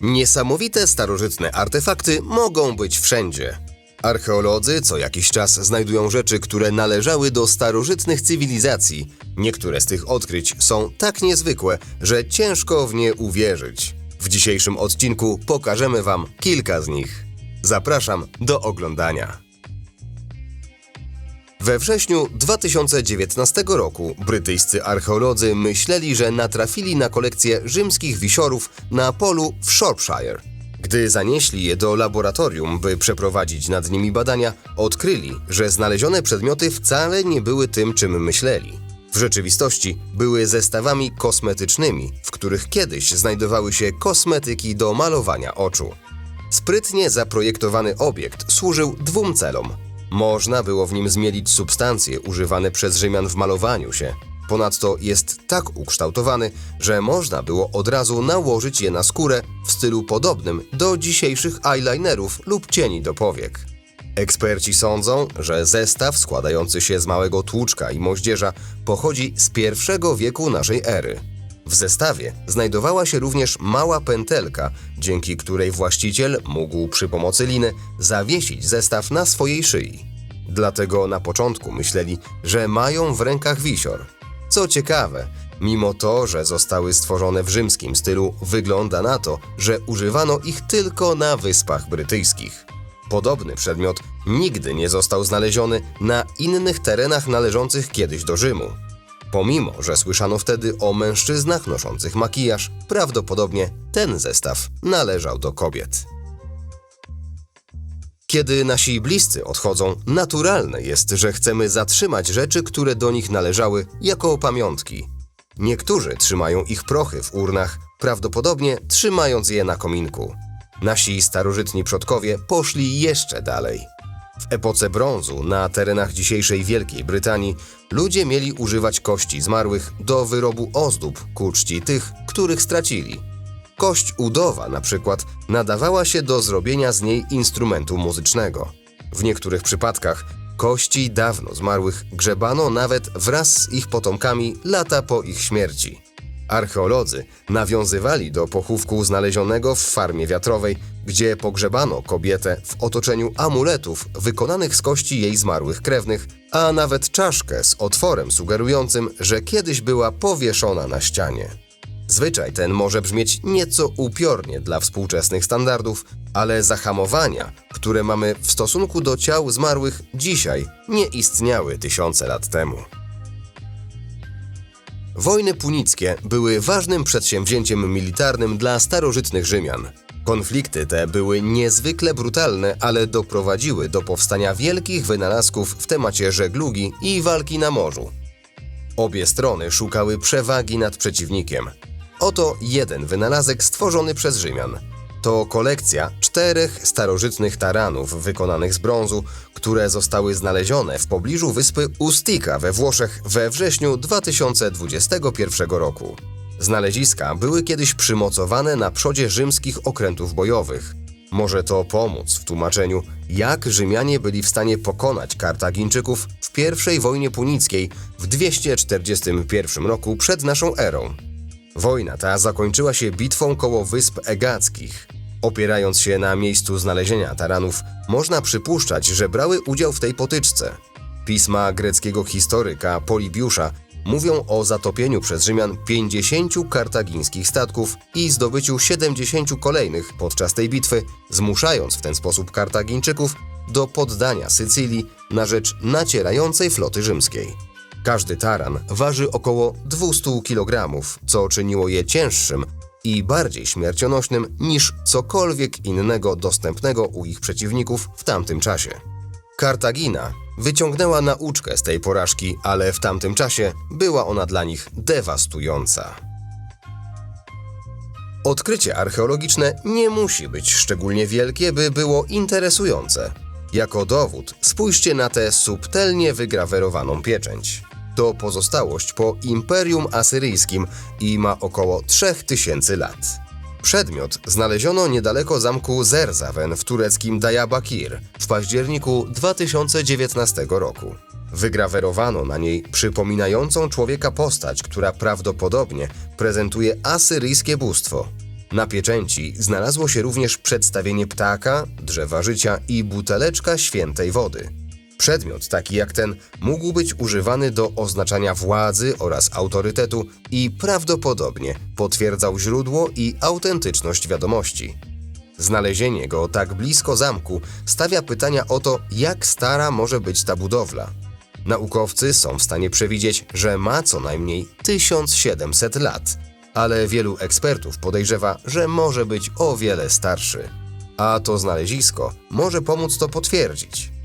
Niesamowite starożytne artefakty mogą być wszędzie. Archeolodzy co jakiś czas znajdują rzeczy, które należały do starożytnych cywilizacji. Niektóre z tych odkryć są tak niezwykłe, że ciężko w nie uwierzyć. W dzisiejszym odcinku pokażemy Wam kilka z nich. Zapraszam do oglądania. We wrześniu 2019 roku brytyjscy archeolodzy myśleli, że natrafili na kolekcję rzymskich wisiorów na polu w Shropshire. Gdy zanieśli je do laboratorium, by przeprowadzić nad nimi badania, odkryli, że znalezione przedmioty wcale nie były tym, czym myśleli. W rzeczywistości były zestawami kosmetycznymi, w których kiedyś znajdowały się kosmetyki do malowania oczu. Sprytnie zaprojektowany obiekt służył dwóm celom. Można było w nim zmielić substancje używane przez Rzymian w malowaniu się. Ponadto jest tak ukształtowany, że można było od razu nałożyć je na skórę w stylu podobnym do dzisiejszych eyelinerów lub cieni do powiek. Eksperci sądzą, że zestaw składający się z małego tłuczka i moździerza pochodzi z pierwszego wieku naszej ery. W zestawie znajdowała się również mała pętelka, dzięki której właściciel mógł przy pomocy liny zawiesić zestaw na swojej szyi. Dlatego na początku myśleli, że mają w rękach wisior. Co ciekawe, mimo to, że zostały stworzone w rzymskim stylu, wygląda na to, że używano ich tylko na Wyspach Brytyjskich. Podobny przedmiot nigdy nie został znaleziony na innych terenach należących kiedyś do Rzymu. Pomimo, że słyszano wtedy o mężczyznach noszących makijaż, prawdopodobnie ten zestaw należał do kobiet. Kiedy nasi bliscy odchodzą, naturalne jest, że chcemy zatrzymać rzeczy, które do nich należały, jako pamiątki. Niektórzy trzymają ich prochy w urnach, prawdopodobnie trzymając je na kominku. Nasi starożytni przodkowie poszli jeszcze dalej. W epoce brązu na terenach dzisiejszej Wielkiej Brytanii ludzie mieli używać kości zmarłych do wyrobu ozdób ku czci tych, których stracili. Kość udowa na przykład nadawała się do zrobienia z niej instrumentu muzycznego. W niektórych przypadkach kości dawno zmarłych grzebano nawet wraz z ich potomkami lata po ich śmierci. Archeolodzy nawiązywali do pochówku znalezionego w farmie wiatrowej, gdzie pogrzebano kobietę w otoczeniu amuletów wykonanych z kości jej zmarłych krewnych, a nawet czaszkę z otworem sugerującym, że kiedyś była powieszona na ścianie. Zwyczaj ten może brzmieć nieco upiornie dla współczesnych standardów, ale zahamowania, które mamy w stosunku do ciał zmarłych dzisiaj, nie istniały tysiące lat temu. Wojny punickie były ważnym przedsięwzięciem militarnym dla starożytnych Rzymian. Konflikty te były niezwykle brutalne, ale doprowadziły do powstania wielkich wynalazków w temacie żeglugi i walki na morzu. Obie strony szukały przewagi nad przeciwnikiem. Oto jeden wynalazek stworzony przez Rzymian. To kolekcja czterech starożytnych taranów wykonanych z brązu, które zostały znalezione w pobliżu wyspy Ustica we Włoszech we wrześniu 2021 roku. Znaleziska były kiedyś przymocowane na przodzie rzymskich okrętów bojowych. Może to pomóc w tłumaczeniu, jak Rzymianie byli w stanie pokonać Kartagińczyków w pierwszej wojnie punickiej w 241 roku przed naszą erą. Wojna ta zakończyła się bitwą koło Wysp Egackich. Opierając się na miejscu znalezienia taranów, można przypuszczać, że brały udział w tej potyczce. Pisma greckiego historyka Polibiusza mówią o zatopieniu przez Rzymian 50 kartagińskich statków i zdobyciu 70 kolejnych podczas tej bitwy, zmuszając w ten sposób Kartagińczyków do poddania Sycylii na rzecz nacierającej floty rzymskiej. Każdy taran waży około 200 kg, co czyniło je cięższym i bardziej śmiercionośnym niż cokolwiek innego dostępnego u ich przeciwników w tamtym czasie. Kartagina wyciągnęła nauczkę z tej porażki, ale w tamtym czasie była ona dla nich dewastująca. Odkrycie archeologiczne nie musi być szczególnie wielkie, by było interesujące. Jako dowód spójrzcie na tę subtelnie wygrawerowaną pieczęć. To pozostałość po Imperium Asyryjskim i ma około 3000 lat. Przedmiot znaleziono niedaleko zamku Zerzawen w tureckim Diyarbakir w październiku 2019 roku. Wygrawerowano na niej przypominającą człowieka postać, która prawdopodobnie prezentuje asyryjskie bóstwo. Na pieczęci znalazło się również przedstawienie ptaka, drzewa życia i buteleczka świętej wody. Przedmiot taki jak ten mógł być używany do oznaczania władzy oraz autorytetu i prawdopodobnie potwierdzał źródło i autentyczność wiadomości. Znalezienie go tak blisko zamku stawia pytania o to, jak stara może być ta budowla. Naukowcy są w stanie przewidzieć, że ma co najmniej 1700 lat, ale wielu ekspertów podejrzewa, że może być o wiele starszy. A to znalezisko może pomóc to potwierdzić.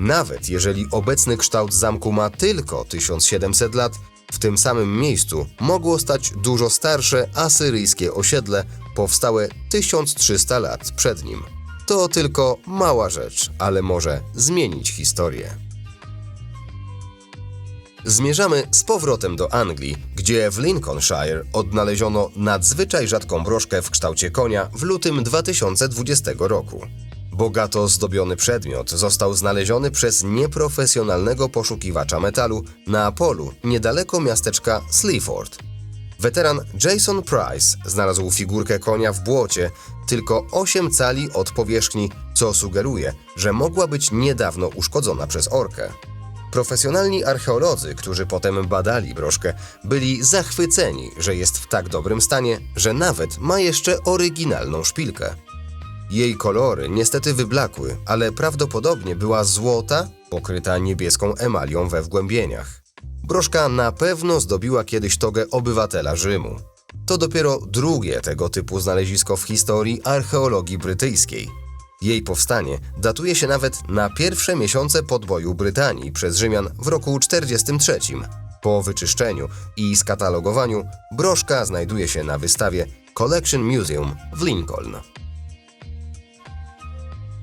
Nawet jeżeli obecny kształt zamku ma tylko 1700 lat, w tym samym miejscu mogło stać dużo starsze asyryjskie osiedle powstałe 1300 lat przed nim. To tylko mała rzecz, ale może zmienić historię. Zmierzamy z powrotem do Anglii, gdzie w Lincolnshire odnaleziono nadzwyczaj rzadką broszkę w kształcie konia w lutym 2020 roku. Bogato zdobiony przedmiot został znaleziony przez nieprofesjonalnego poszukiwacza metalu na polu niedaleko miasteczka Sleaford. Weteran Jason Price znalazł figurkę konia w błocie tylko 8 cali od powierzchni, co sugeruje, że mogła być niedawno uszkodzona przez orkę. Profesjonalni archeolodzy, którzy potem badali broszkę, byli zachwyceni, że jest w tak dobrym stanie, że nawet ma jeszcze oryginalną szpilkę. Jej kolory niestety wyblakły, ale prawdopodobnie była złota, pokryta niebieską emalią we wgłębieniach. Broszka na pewno zdobiła kiedyś togę obywatela Rzymu. To dopiero drugie tego typu znalezisko w historii archeologii brytyjskiej. Jej powstanie datuje się nawet na pierwsze miesiące podboju Brytanii przez Rzymian w roku 43. Po wyczyszczeniu i skatalogowaniu broszka znajduje się na wystawie Collection Museum w Lincoln.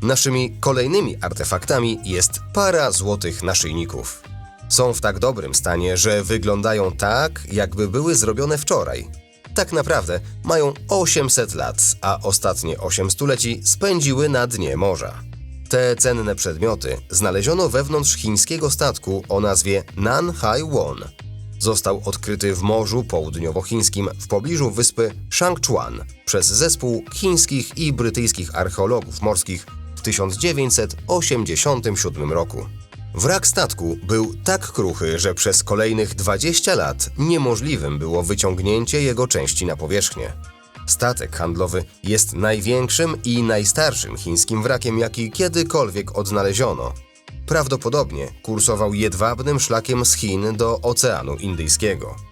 Naszymi kolejnymi artefaktami jest para złotych naszyjników. Są w tak dobrym stanie, że wyglądają tak, jakby były zrobione wczoraj. Tak naprawdę mają 800 lat, a ostatnie 8 stuleci spędziły na dnie morza. Te cenne przedmioty znaleziono wewnątrz chińskiego statku o nazwie Nan Hai Won. Został odkryty w Morzu Południowochińskim w pobliżu wyspy Shangchuan przez zespół chińskich i brytyjskich archeologów morskich w 1987 roku. Wrak statku był tak kruchy, że przez kolejnych 20 lat niemożliwym było wyciągnięcie jego części na powierzchnię. Statek handlowy jest największym i najstarszym chińskim wrakiem, jaki kiedykolwiek odnaleziono. Prawdopodobnie kursował jedwabnym szlakiem z Chin do Oceanu Indyjskiego.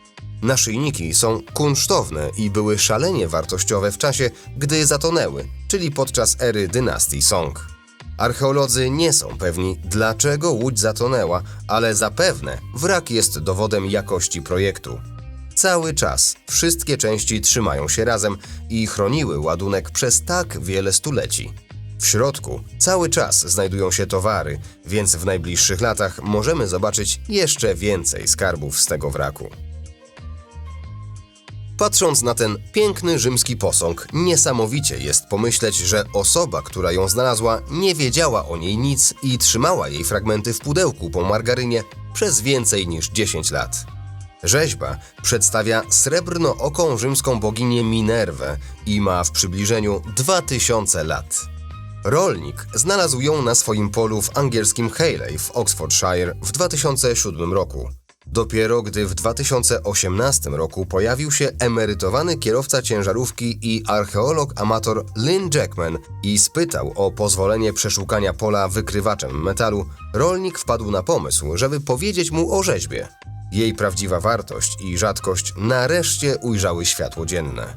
Naszyjniki są kunsztowne i były szalenie wartościowe w czasie, gdy zatonęły, czyli podczas ery dynastii Song. Archeolodzy nie są pewni, dlaczego łódź zatonęła, ale zapewne wrak jest dowodem jakości projektu. Cały czas wszystkie części trzymają się razem i chroniły ładunek przez tak wiele stuleci. W środku cały czas znajdują się towary, więc w najbliższych latach możemy zobaczyć jeszcze więcej skarbów z tego wraku. Patrząc na ten piękny rzymski posąg, niesamowicie jest pomyśleć, że osoba, która ją znalazła, nie wiedziała o niej nic i trzymała jej fragmenty w pudełku po margarynie przez więcej niż 10 lat. Rzeźba przedstawia srebrno-oką rzymską boginię Minerwę i ma w przybliżeniu 2000 lat. Rolnik znalazł ją na swoim polu w angielskim Hayley w Oxfordshire w 2007 roku. Dopiero gdy w 2018 roku pojawił się emerytowany kierowca ciężarówki i archeolog amator Lynn Jackman i spytał o pozwolenie przeszukania pola wykrywaczem metalu, rolnik wpadł na pomysł, żeby powiedzieć mu o rzeźbie. Jej prawdziwa wartość i rzadkość nareszcie ujrzały światło dzienne.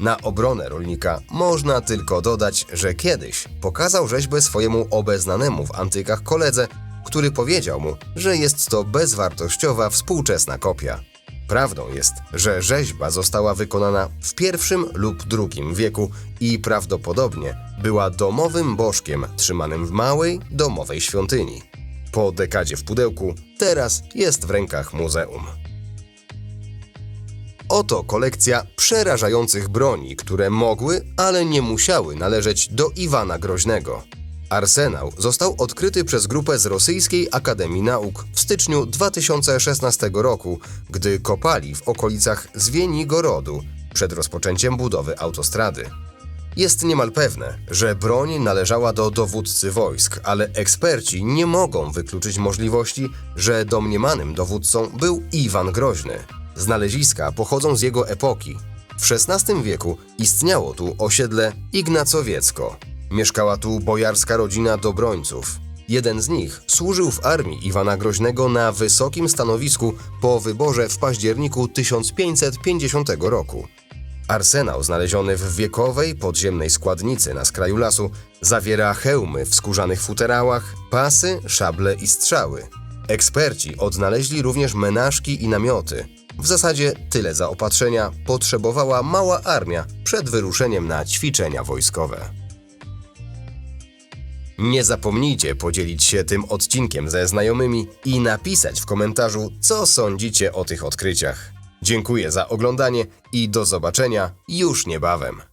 Na obronę rolnika można tylko dodać, że kiedyś pokazał rzeźbę swojemu obeznanemu w antykach koledze, który powiedział mu, że jest to bezwartościowa współczesna kopia. Prawdą jest, że rzeźba została wykonana w pierwszym lub drugim wieku i prawdopodobnie była domowym bożkiem trzymanym w małej, domowej świątyni. Po dekadzie w pudełku, teraz jest w rękach muzeum. Oto kolekcja przerażających broni, które mogły, ale nie musiały należeć do Iwana Groźnego. Arsenał został odkryty przez grupę z Rosyjskiej Akademii Nauk w styczniu 2016 roku, gdy kopali w okolicach Zwienigorodu przed rozpoczęciem budowy autostrady. Jest niemal pewne, że broń należała do dowódcy wojsk, ale eksperci nie mogą wykluczyć możliwości, że domniemanym dowódcą był Iwan Groźny. Znaleziska pochodzą z jego epoki. W XVI wieku istniało tu osiedle Ignacowiecko. Mieszkała tu bojarska rodzina Dobrońców. Jeden z nich służył w armii Iwana Groźnego na wysokim stanowisku po wyborze w październiku 1550 roku. Arsenał znaleziony w wiekowej podziemnej składnicy na skraju lasu zawiera hełmy w skórzanych futerałach, pasy, szable i strzały. Eksperci odnaleźli również menażki i namioty. W zasadzie tyle zaopatrzenia potrzebowała mała armia przed wyruszeniem na ćwiczenia wojskowe. Nie zapomnijcie podzielić się tym odcinkiem ze znajomymi i napisać w komentarzu, co sądzicie o tych odkryciach. Dziękuję za oglądanie i do zobaczenia już niebawem.